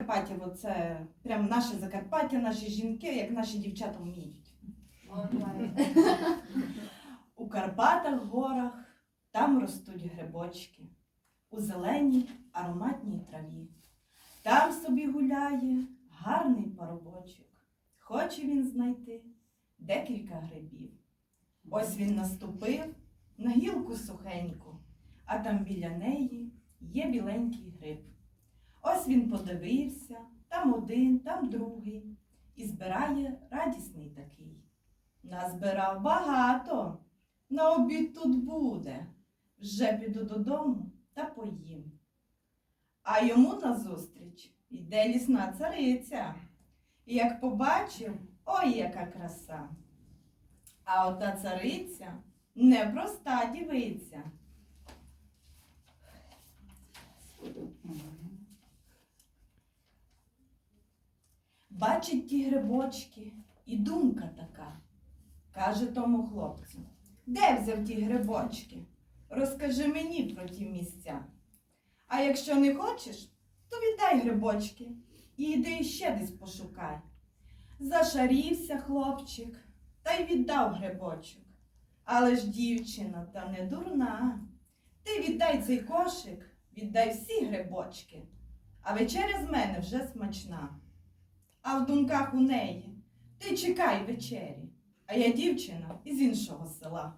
Закарпаття, бо це прям наше Закарпаття, наші жінки, як наші дівчата вміють. У Карпатах, горах, там ростуть грибочки, у зеленій ароматній траві. Там собі гуляє гарний парубочок. Хоче він знайти декілька грибів. Ось він наступив на гілку сухеньку, а там біля неї є біленький гриб. Ось він подивився, там один, там другий, і збирає радісний такий. Назбирав багато, на обід тут буде. Вже піду додому та поїм. А йому назустріч йде лісна цариця. І як побачив, ой, яка краса. А ота цариця непроста дівиця. Бачить ті грибочки, і думка така. Каже тому хлопцю, де взяв ті грибочки? Розкажи мені про ті місця. А якщо не хочеш, то віддай грибочки і йди ще десь пошукай. Зашарівся хлопчик та й віддав грибочок. Але ж дівчина та не дурна. Ти віддай цей кошик, віддай всі грибочки, а вечеря з мене вже смачна. А в думках у неї ти чекай вечері, а я дівчина із іншого села.